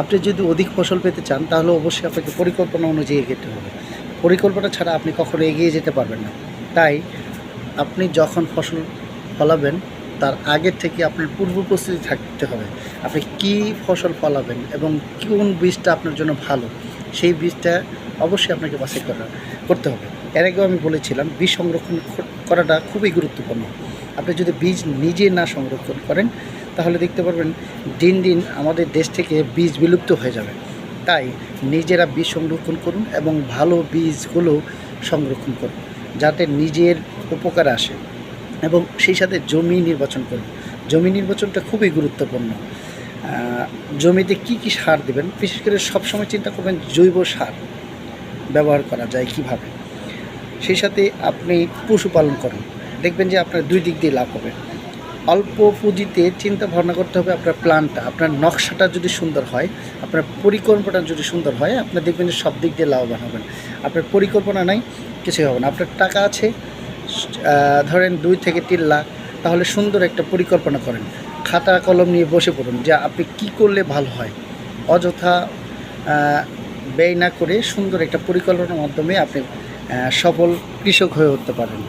আপনি যদি অধিক ফসল পেতে চান, তাহলে অবশ্যই আপনাকে পরিকল্পনা অনুযায়ী এগোতে হবে। পরিকল্পনা ছাড়া আপনি কখনো এগিয়ে যেতে পারবেন না। তাই আপনি যখন ফসল ফলাবেন, তার আগের থেকে আপনার পূর্ব প্রস্তুতি থাকতে হবে। আপনি কি ফসল ফলাবেন এবং কোন বীজটা আপনার জন্য ভালো, সেই বীজটা অবশ্যই আপনাকে বাছাই করা, করতে হবে। এর আগেও আমি বলেছিলাম, বীজ সংরক্ষণ করাটা খুবই গুরুত্বপূর্ণ। আপনি যদি বীজ নিজে না সংরক্ষণ করেন তাহলে দেখতে পারবেন দিন দিন আমাদের দেশ থেকে বীজ বিলুপ্ত হয়ে যাবে। তাই নিজেরা বীজ সংরক্ষণ করুন এবং ভালো বীজগুলো সংরক্ষণ করুন, যাতে নিজের উপকার আসে এবং সেই সাথে জমি নির্বাচন করুন। জমি নির্বাচনটা খুবই গুরুত্বপূর্ণ। জমিতে কি কি সার দেবেন? বিশেষ করে সবসময় চিন্তা করবেন জৈব সার ব্যবহার করা যায় কীভাবে। সেই সাথে আপনি পশুপালন করুন। দেখবেন যে আপনার দুই দিক দিয়ে লাভ হবে। অল্প পুঁজিতে চিন্তা ভাবনা করতে হবে আপনার প্ল্যানটা আপনার নকশাটা যদি সুন্দর হয়, আপনার পরিকল্পনা যদি সুন্দর হয় আপনার দেখবেন সব দিক দিয়ে লাভবান হবেন। আপনার পরিকল্পনা নাই, কিছুই হবে না। আপনার টাকা আছে ধরেন দুই থেকে তিন লাখ, তাহলে সুন্দর একটা পরিকল্পনা করেন। খাতা, কলম নিয়ে বসে পড়ুন যে আপনি কি করলে ভালো হয়। অযথা ব্যয় না করে সুন্দর একটা পরিকল্পনার মাধ্যমে আপনি সফল কৃষক হয়ে উঠতে পারেন।